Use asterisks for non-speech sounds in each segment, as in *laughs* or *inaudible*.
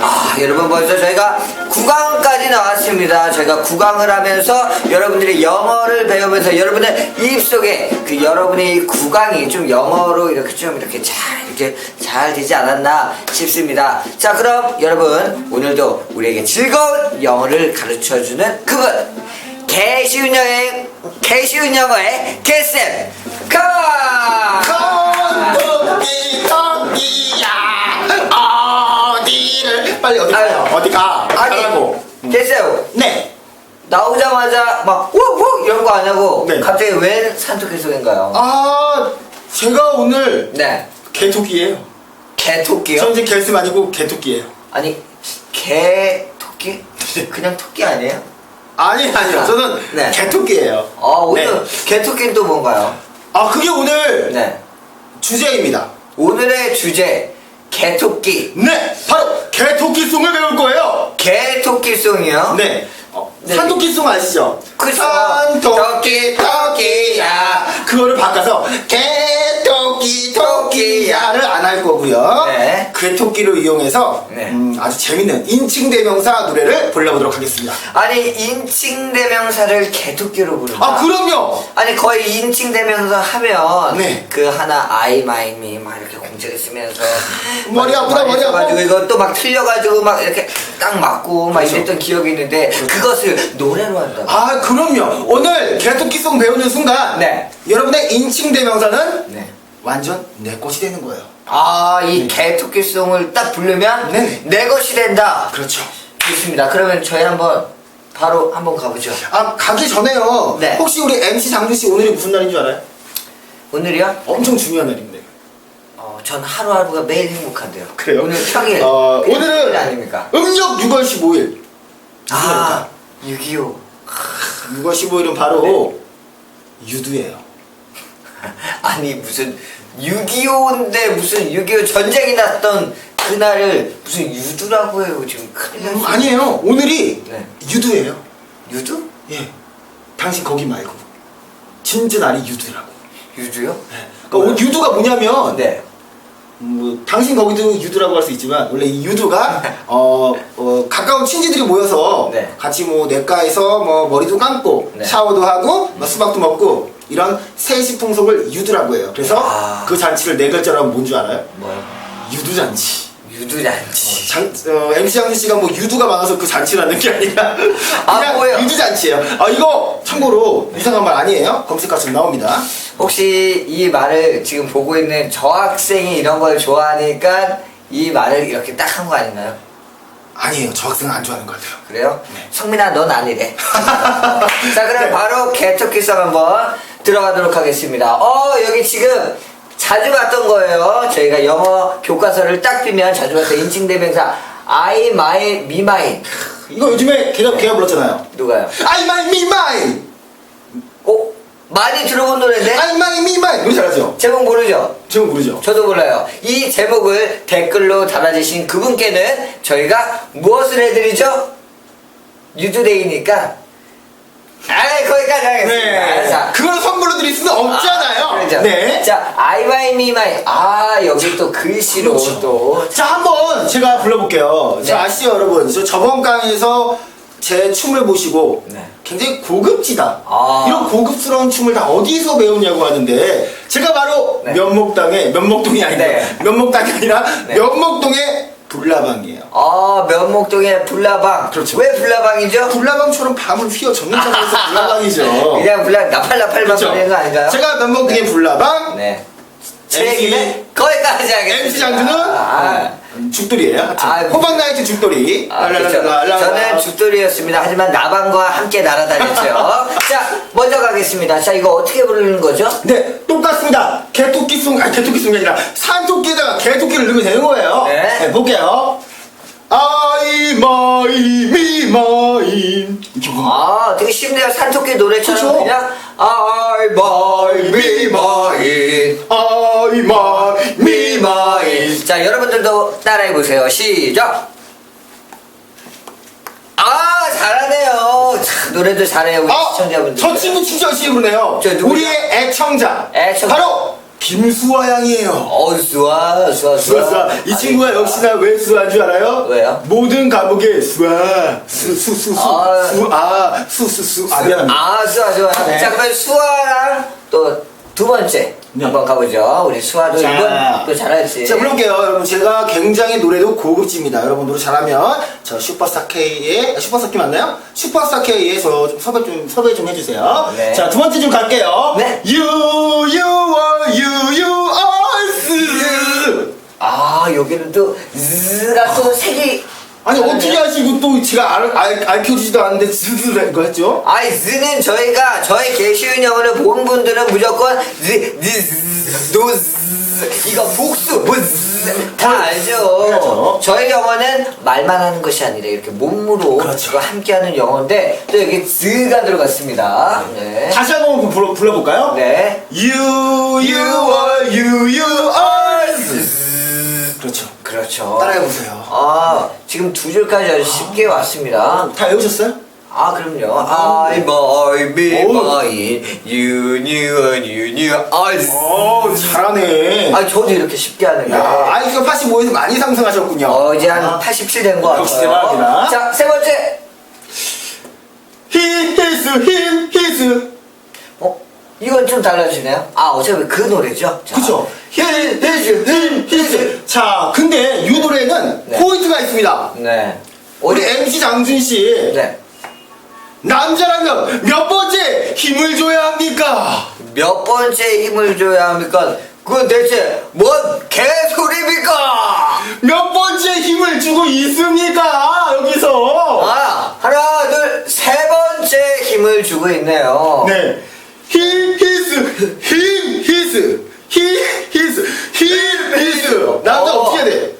아 여러분 벌써 저희가 9강까지 나왔습니다. 저희가 9강을 하면서 여러분들이 영어를 배우면서 여러분의 입속에 그 여러분의 이 9강이 좀 영어로 이렇게 좀 이렇게 잘 이렇게 잘 되지 않았나 싶습니다. 자 그럼 여러분 오늘도 우리에게 즐거운 영어를 가르쳐 주는 그분. 개쉬운 영어의 개쉬운 영어의 개쌤 컴온! 토끼 토끼야 어디를 빨리 어디. 가요 어디 가 아니 가라고 개쌤 네 나오자마자 막 우우 이런 거 안 하고 네. 갑자기 웬 산토끼송인가요? 아, 제가 오늘 네 개토끼예요. 개토끼요? 저 이제 개수 아니고 개토끼예요. 아니 개 토끼? *laughs* 그냥 토끼 아니에요? 아니 아니요, 저는 네. 개토끼예요. 아 오늘 네. 개토끼는 또 뭔가요? 아 그게 오늘 네 주제입니다. 오늘의 주제 개토끼 네, 바로 개토끼송을 배울 거예요. 개토끼송이요? 네. 어, 네. 산토끼송 아시죠? 그쵸. 산토끼 토끼야 그거를 바꿔서 안 할 거고요. 네. 개토끼를 이용해서 네. 음, 아주 재밌는 인칭 대명사 노래를 불러보도록 하겠습니다. 아니 인칭 대명사를 개토끼로 부른다. 아 그럼요. 아니 거의 인칭 대명사 하면 네. 그 하나 아이 마이 미 막 이렇게 공책에 쓰면서 *gasps* 머리 막 아프다, 머리 가지고 아파. 이거 또 막 틀려가지고 막 이렇게 딱 맞고 막 그렇죠. 이랬던 기억이 있는데 그것을 노래로 한다. 아 그럼요. 오늘 개토끼송 배우는 순간 네. 여러분의 인칭 대명사는 네. 완전 내 것이 되는 거예요. 아 이 개토끼송을 딱 부르면 네. 내 것이 된다. 그렇죠. 좋습니다. 그러면 저희 한번 바로 한번 가보죠. 아 가기 전에요. 네. 혹시 우리 MC 장준 씨 오늘이 무슨 날인 줄 알아요? 오늘이요? 엄청 중요한 날인데. 어, 전 하루하루가 매일 행복한데요. 그래요? 오늘 평일. 어, 그냥 오늘은 평일 아닙니까? 음력 6월 15일. 아, 6.25. 6월 15일은 바로 네. 유두예요. *laughs* 아니, 무슨 6.25인데 무슨 6.25 전쟁이 났던 그날을 무슨 유두라고 해요. 지금 큰일 났어. 음, 아니에요. 오늘이 네. 유두예요. 유두? 예. 당신 거기 말고. 진짜 날이 유두라고. 유두요? 그러니까 오- 유두가 뭐냐면 네. 음, 뭐, 당신 거기도 유두라고 할 수 있지만 원래 이 유두가 *laughs* 어, 어, 가까운 친지들이 모여서 네. 같이 뭐 냇가에서 뭐 머리도 감고 네. 샤워도 하고 뭐 수박도 먹고 이런 세시 풍속을 유두라고 해요. 그래서 아. 그 잔치를 네 글자로 뭔줄 알아요? 뭐요? 유두잔치. 유두잔치. 장, 어, MC 장준 씨가 뭐 유두가 많아서 그 잔치를 하는 게 아니라 아, 그냥 뭐예요? 유두잔치예요. 아 이거 참고로 이상한 말 아니에요. 검색하시면 나옵니다. 혹시 이 말을 지금 보고 있는 저 학생이 이런 걸 좋아하니까 이 말을 이렇게 딱 한 거 아닌가요? 아니에요. 저 학생은 안 좋아하는 것 같아요. 그래요? 네. 성민아 넌 아니래 *laughs* 자 그럼 바로 개토끼성 한번 들어가도록 하겠습니다 어 여기 지금 자주 봤던 거예요 저희가 영어 교과서를 딱 펴면 자주 봤던 인칭대 명사 I, my, me, mine 이거 요즘에 걔가 걔가 불렀잖아요. 누가요? I my me mine. 어? 많이 들어본 노래인데? I my me mine. 노래 잘하죠? 제목 모르죠? 제목 모르죠? 저도 몰라요 이 제목을 댓글로 달아주신 그분께는 저희가 무엇을 해드리죠? 유두데이니까 아이 거기까지 하겠습니다 자, 그걸 선물로 드릴 수는 없잖아요. 아, 그렇죠. 네. 자, I by me my. 아, 여기 또 글씨로 그렇죠. 또. 자, 한번 제가 불러볼게요. 네. 저 아시죠, 여러분? 저 저번 강에서 제 춤을 보시고 네. 굉장히 고급지다. 아. 이런 고급스러운 춤을 다 어디서 배우냐고 하는데 제가 바로 네. 면목당의 면목동이 아니라 네. 면목당이 아니라 네. 면목동의 불나방이에요. 아, 면목동의 불나방. 그렇죠. 왜 불나방이죠? 불나방처럼 밤을 휘어 젖는 장면에서 불나방이죠. 그냥 불나, 나팔나팔만 부르는 거 아닌가요? 제가 면목동의 불나방, 네. 제 MC 얘기는 거기까지 하겠습니다. MC 장준은 아, 음, 죽돌이에요. 하여튼. 아, 호박 나이트 죽돌이. 아, 그렇죠. 저는 죽돌이였습니다. 하지만 나방과 함께 날아다녔죠. *laughs* 자, 먼저 가겠습니다. 자, 이거 어떻게 부르는 거죠? 네, 똑같습니다. 개토끼 숭, 아니 개토끼 숭이 아니라 산토끼에다가 개토끼를 넣으면 되는 거예요. 네. 볼게요. 아이 마이 미 마이 아, 되게 쉽네요. 산토끼 노래처럼 그쵸? 그냥 아이 마이 미 마이 아이 마이 미 마이 자, 여러분들도 따라해 보세요. 시작. 아, 잘하네요. 참, 노래도 잘해요. 우리 아, 시청자분들. 저 친구 진짜 열심히 부르네요. 저 누구죠? 우리의 애청자. 애청자. 바로 김수아 양이에요. 어우, 수아, 수아, 수아, 수아. 이 친구가 역시나 왜 수아인 줄 알아요? 왜요? 모든 과목에 수아, 수, 수, 수, 수, 아. 수아, 수, 수, 수. 아, 미안합니다. 아, 수아, 수아. 네. 자, 그러면 수아랑 또 두 번째 네. 한번 가보죠. 우리 수아도 자. 이번 또 잘할지. 자, 물어볼게요. 여러분, 제가 굉장히 노래도 고급집니다. 여러분, 노래 잘하면 저 슈퍼스타 K의, 아, 슈퍼스타 K 맞나요? 슈퍼스타 K에 저좀 섭외 좀, 섭외 좀 해주세요. 네. 자, 두 번째 좀 갈게요. 네. You, you are, you, you are. 아, 여기는 또 즈가 또 색이. 아니. 어떻게 하시고 또 제가 알, 알, 알려주지도 않는데 즈즈를 이거 했죠? 아이, 즈는 저희가, 저희 개쉬운 영어를 본 분들은 무조건 즈, 즈, 즈, 노, 즈. 이거 복수, 뭐, 즈. 다 알죠. 그렇죠. 저희 영어는 말만 하는 것이 아니라 이렇게 몸으로 그렇죠. 그거 함께하는 영어인데 또 여기 즈가 들어갔습니다. 네. 다시 한 번 불러, 불러볼까요? 네. You, you are, you, you are. 그렇죠. 그렇죠. 따라해 보세요. 아, 지금 두 줄까지 아주 쉽게 왔습니다. 다 외우셨어요? 아, 그럼요. I, my, me, 오. mine, you, you, you, you, I. 오, 잘하네. 아, 저도 이렇게 쉽게 하는 거. 야, 아이큐 85에서 많이 상승하셨군요. 어제 한 아. 87된거 같아요. 역시 대박이다. 자, 세 번째. He, his, him, his. 어? 이건 좀 달라지네요. 아, 어차피 그 노래죠? 자, 그쵸? He, his, him, his. 자, 근데 이 노래는 네. 포인트가 있습니다. 네. 우리? MC 장준 씨. 네. 남자라면 몇 번째 힘을 줘야 합니까? 몇 번째 힘을 줘야 합니까? 그건 대체 뭔 개소리입니까? 몇 번째 힘을 주고 있습니까? 여기서. 아, 하나, 둘, 세 번째 힘을 주고 있네요. 네. He, his, him, his. He, his, him, his. 남자 어. 어떻게 돼?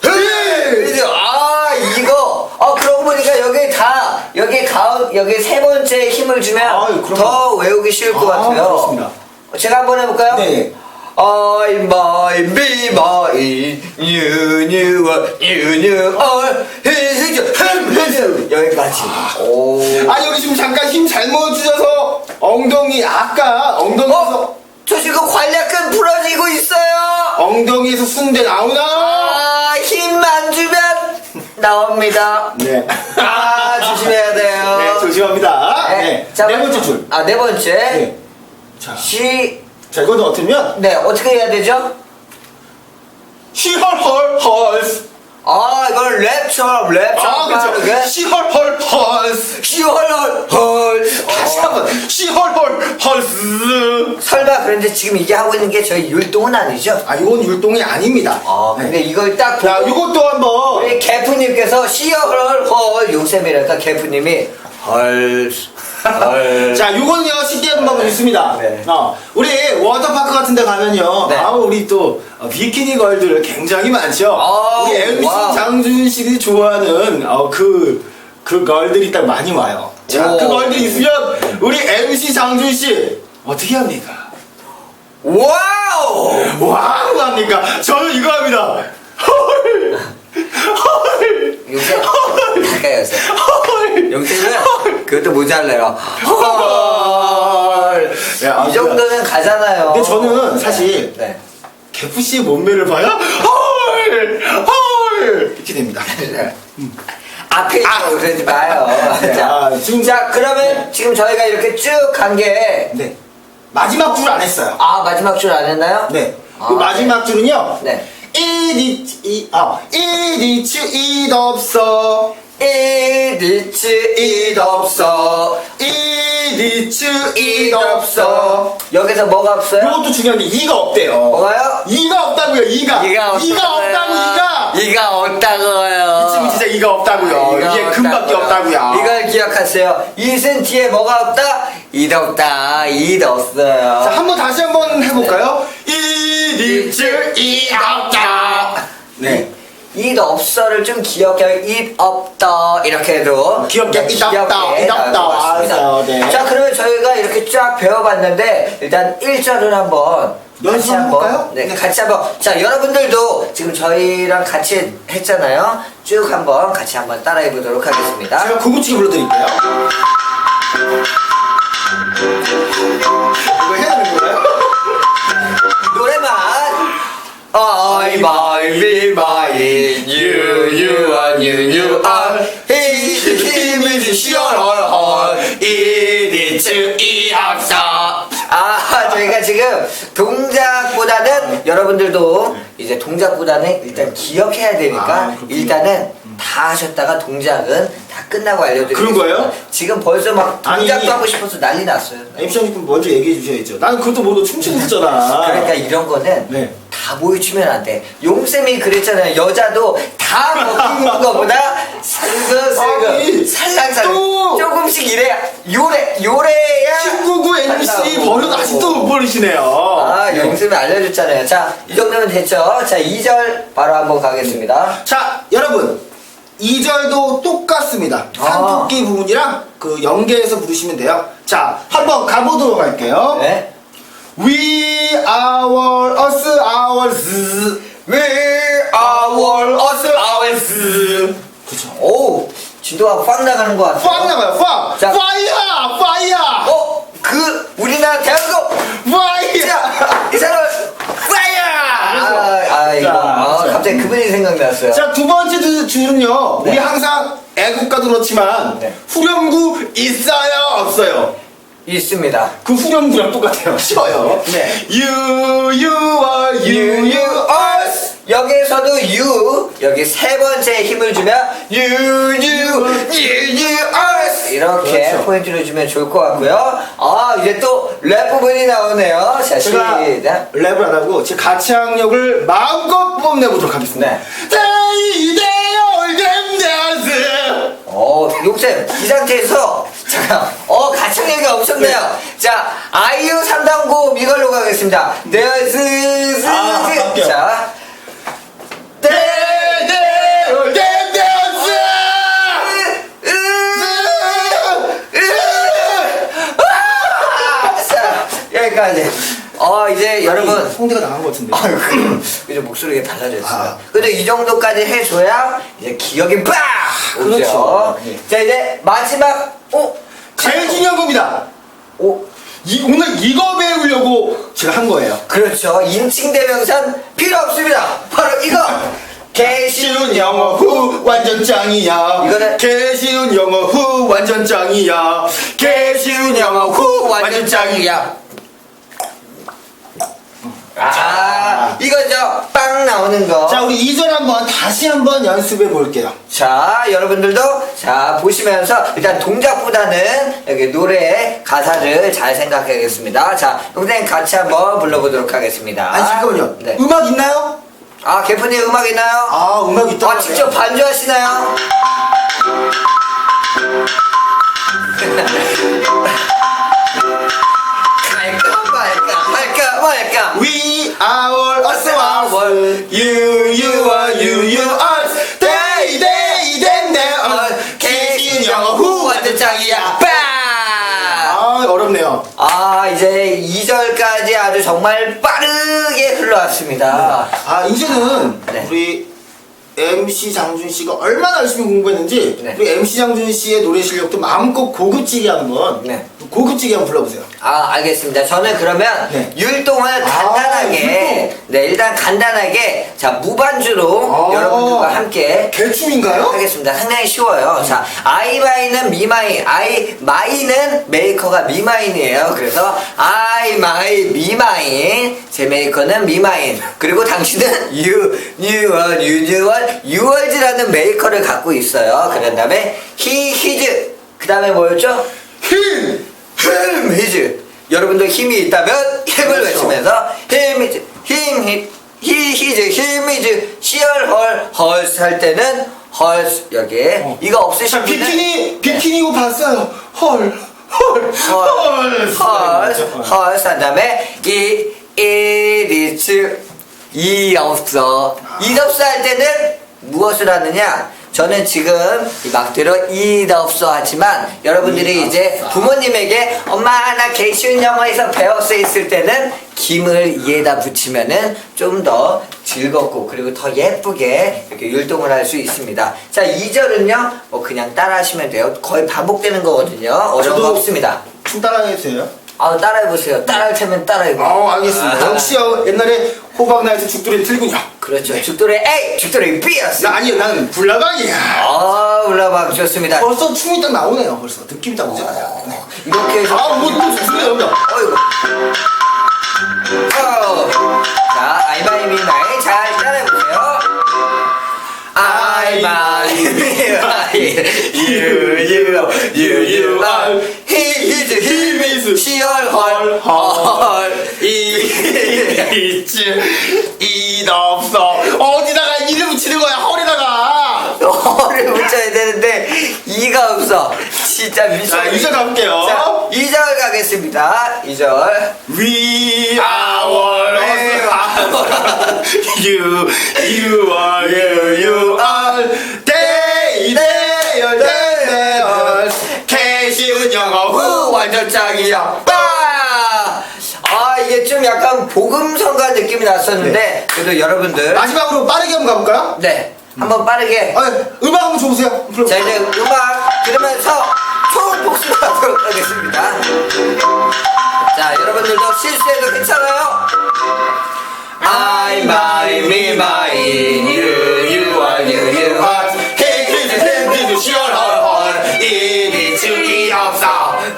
그죠? 아, 이거. 아, 그러고 보니까 여기 다, 여기 가운, 여기 세 번째 힘을 주면 아유, 그럼요. 더 외우기 쉬울 것 아, 같아요. 그렇습니다. 제가 한번 해볼까요? 네. I, my, me, my, you, you, you, you, all, his, him, his. 여기까지. 오. 아 여기 지금 잠깐 힘 잘못 주셔서 엉덩이 아까 엉덩이에서 어? 저 지금 관략근 부러지고 있어요. 엉덩이에서 순대 나오나? 아, 힘만 주면 나옵니다. 네. 아, 조심해야 돼요. 네 조심합니다. 네. 자, 네 번째 줄. 아, 네 번째. 네. 자, 시, 자 이거는 어떻게면 네, 어떻게 해야 되죠? 시헐헐헐스. 아, 이걸 랩처럼, 랩처럼. 아 그렇죠. 시헐헐헐스. 시월월, 헐. 다시 한번 시헐헐 헐스. 설마 그런데 지금 이게 하고 있는 게 저희 율동은 아니죠? 아 이건 율동이 아닙니다. 아, 근데 이걸 딱자 보고 이것도 한번 우리 개프님께서 시월월, 헐. 요셉이랄까, 개프님이 헐, 헐. *laughs* 자, 요거는요, 쉽게 하는 방법이 있습니다. 네. 어, 우리 워터파크 같은 데 가면요, 네. 아 우리 또 어, 비키니 걸들 굉장히 많죠. 아, 우리 MC 와우. 장준 씨들이 좋아하는 어, 그, 그 걸들이 딱 많이 와요. 자, 오. 그 걸들이 있으면 MC 장준 씨 어떻게 합니까? 와우! 와우 합니까? 저는 이거 합니다. 헐! 헐! 요새 가까이 오세요. 헐! 용태는 그것도 모자라요. 헐! 야, 이 정도는 가잖아요. 근데 저는 사실 네. 개프 씨의 몸매를 봐야 헐! 헐! 이렇게 됩니다. 네. 앞에 있고 아. 그러지 마요. 네, 자, 아, 지금- 자, 그러면 지금 저희가 이렇게 쭉 간 게, 네. 마지막 줄 안 했어요. 아, 마지막 줄 안 했나요? 네. 아, 그 마지막 줄은요. 네. 이디치 이 아, 이디치 이 없어. 이디츠 이 없어. 이디치 이이 없어. 여기서 뭐가 없어요? 이것도 중요한 게 이가 없대요. 뭐가요? 이가 없다고요. 이가. 이가 없다고요. 없다고 이가. 이가 없다고요. 지금 진짜 이가 없다고요. 이가 이게 금밖에 없다고요. 이걸 기억하세요. 이슨 뒤에 뭐가 없다? 이도 없다. 이도 없어요. 자, 한번 다시 한번 해볼까요? 이 없다. 네. 이 없어를 좀 기억해 이 없다 이렇게 해도 좀이 없다, 이 나올 없다. 알았어요, 네. 자 그러면 저희가 이렇게 쫙 배워봤는데 일단 1절을 한번 같이 한번? 네, 네. 같이 한번 자 여러분들도 지금 저희랑 같이 했잖아요 쭉 한번 같이 한번 따라해 보도록 하겠습니다 제가 고구치기 불러드릴게요. 이거 해야 되는 거예요? 노래만 be mine You you are you you are sure or It is 이 없어 아 저희가 지금 동작보다는 여러분들도 이제 동작보다는 일단 기억해야 되니까 아. 일단은 다 하셨다가 동작은 다 끝나고 알려드리겠습니다 그런 거예요? 지금 벌써 막 아니, 동작도 하고 싶어서 난리 났어요 MC님 먼저 얘기해 주셔야죠. 나는 그것도 모르고 춤추고 있잖아. 그러니까 이런 거는 네. 다 보여주면 안 돼. 용쌤이 그랬잖아요. 여자도 다 먹히는 *laughs* 것보다 슬슬슬 아니, 살랑살랑 또! 조금씩 이래 요래 요래야 19구 MC. 버릇 아직도 못 버리시네요. 아 용쌤이 알려줬잖아요. 자 이 정도면 됐죠. 자 2절 바로 한번 가겠습니다. 자, 여러분. 2절도 똑같습니다. 아. 산토끼 부분이랑 그 연계해서 부르시면 돼요. 자, 한번 가보도록 할게요. 네. We, our, us, ours. We are us ours. 그쵸. 오 진도가 팍 나가는 것 같아요. 팍 나가요, 팍! 자. 파이어! 파이어! 어? 그 우리나라 대한민국 파이어! 자, 이 사람 파이어! 아, 아 이거 자, 아, 자. 갑자기 그분이 생각났어요. 자, 두 번째 주- 줄은요. 네. 우리 항상 애국가도 그렇지만 네. 후렴구 있어요, 없어요? 있습니다. 그 후렴구랑 똑같아요. *laughs* 쉬워요. 네. You, you are, you, you are. 여기에서도 you 여기 세 번째 힘을 주면 you you you you us 이렇게 그렇죠. 포인트를 주면 좋을 것 같고요. 아 이제 또 랩 부분이 나오네요. 자 제가 시작. 랩을 안 하고 제 가창력을 마음껏 뽐내보도록 하겠습니다. 네. Them dance. 어, 이 상태에서, 잠깐, 어, 가창력이 엄청나요. 자, 아이유 3단고 이걸로 가겠습니다. 네스스 아, 할게요. 자. 자, 여기까지. 어, 이제 여러분. 성대가 나간 것 같은데. 아유, 이제 목소리가 달라졌어요. 아. 근데 이 정도까지 해줘야 이제 기억이 빡! 오죠. 그렇죠. 네. 자, 이제 마지막, 어? 제일 중요한 겁니다. 어? 이, 오늘 이거 배우려고 제가 한 거예요. 그렇죠. 인칭 대명사는 필요 없습니다. 바로 이거. 개쉬운 쉬운 영어 후 완전 짱이야. 이거는- 개쉬운 영어 후 완전 짱이야. 개쉬운 영어 후 완전 짱이야. 아, 이거죠. 빵 나오는 거. 자, 우리 2절 한번 다시 한번 연습해 볼게요. 자, 여러분들도 자 보시면서 일단 동작보다는 여기 노래 가사를 잘 생각하겠습니다. 자, 동생 같이 한번 불러보도록 하겠습니다. 아니, 잠깐만요. 네. 음악 있나요? 아, 개프님 음악 있나요? 아, 음악 있다. 아, 직접 반주하시나요? *laughs* 말까 말까. We are us our you you are you you are they they them they are 후 완전 짱이야. 빵! 아, 어렵네요. 아 이제 2절까지 아주 정말 빠르게 흘러왔습니다. 아 이제는 네. 우리 MC 장준 씨가 얼마나 열심히 공부했는지 네. 우리 MC 장준 씨의 노래 실력도 마음껏 고급지게 한번 네. 고급지게 한번 불러보세요. 아 알겠습니다. 저는 그러면 네. 율동을 아, 간단하게 율동. 네 일단 간단하게 자 무반주로 아. 여러분들과 함께 개춤인가요? 하겠습니다. 상당히 쉬워요. 자, 아이마이는 미마인, 아이 마이는 메이커가 미마인이에요. 그래서 아이마이 미마인, 제 메이커는 미마인. 그리고 당신은 *laughs* 유, 뉴원, 유뉴원, 유월즈라는 메이커를 갖고 있어요. 그런 다음에 히, 히즈. 그 다음에 뭐였죠? 힘! 힘, 히즈. 여러분도 힘이 있다면 힘을 그렇죠. 외치면서 힘, 히즈, 힘, 히, 히, 히즈, 힘, 히즈, 시얼 헐 헐스 할 때는 헐스 여기에 이거 없으신 자, 분은 비키니 비키니 입고 봤어요. 헐. 헐. 헐. 헐스 헐스 한 다음에 이 이리츠 이 없어 이 없어 할 때는 무엇을 하느냐 저는 지금 이 막대로 이 없어 하지만 여러분들이 이 이제. 부모님에게 엄마 나 개쉬운 영어에서 배웠어 있을 때는 김을 이에다 붙이면은 좀 더 즐겁고 그리고 더 예쁘게 이렇게 율동을 할 수 있습니다. 자, 2절은요, 뭐 그냥 따라 하시면 돼요. 거의 반복되는 거거든요. 어려운 거 저도- 없습니다. 춤 따라해도 돼요? 아, 따라해보세요. 따라할 테면 따라해봐. 어, 알겠습니다. 아. 역시요. 옛날에 호박나에서 죽돌이 틀군요. 그렇죠. 죽돌이 A, 죽돌이 B였어. 나 아니요. 나는 불나방이야. 아, 올라봐. 좋습니다. 벌써 춤이 딱 나오네요. 벌써 느낌이 딱 오잖아요. 네. 이렇게 해서. 아, 뭐, 또 소리가 나온다. 어이구. 어. 자, 아이마이미마이 잘 따라해보세요. 아이마이미마이 you you you you he is 시얼헐 헐 이츠 이도 없어. 어디다가 이를 붙이는 거야? 허리다가. 헐을 붙여야 되는데 이가 없어 진짜 미쳐 자, 2절 가볼게요. 자 2절 가겠습니다 2절 We are you, you are, you, you are. Day, day, day, day, day. 개쉬운 영어 후 완전 짱이야. 빠! 아 이게 좀 약간 복음성가 느낌이 났었는데 그래도 여러분들 마지막으로 빠르게 한번 가볼까요? 네 한번 빠르게 아, 음악 한번 줘보세요. 자 이제 음악 들으면서 총 복습하도록 하겠습니다 자 여러분들도 실수해도 괜찮아요 I my me my you you are you you are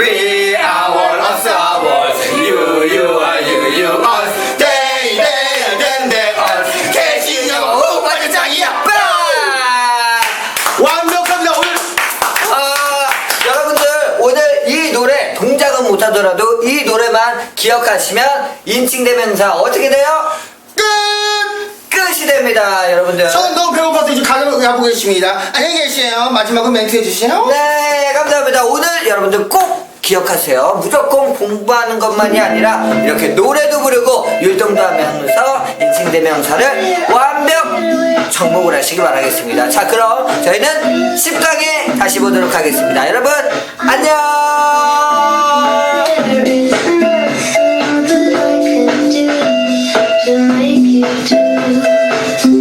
We are one of the world. You, you are, you, you are. Day, day, day, day, day 개쉬운 영어 후 완전 짱이야. 빠! 완벽합니다 오늘 아, 여러분들 오늘 이 노래 동작은 못하더라도 이 노래만 기억하시면 인칭대명사 어떻게 돼요? 끝! 끝이 됩니다 여러분들. 저는 너무 배고파서 이제 가고 계십니다. 안녕히 계세요. 마지막으로 멘트 해주세요. 네 감사합니다. 오늘 여러분들 꼭 기억하세요. 무조건 공부하는 것만이 아니라 이렇게 노래도 부르고 율동도 하면서 인칭대명사를 완벽 정복을 하시기 바라겠습니다. 자 그럼 저희는 10강에 다시 보도록 하겠습니다. 여러분 안녕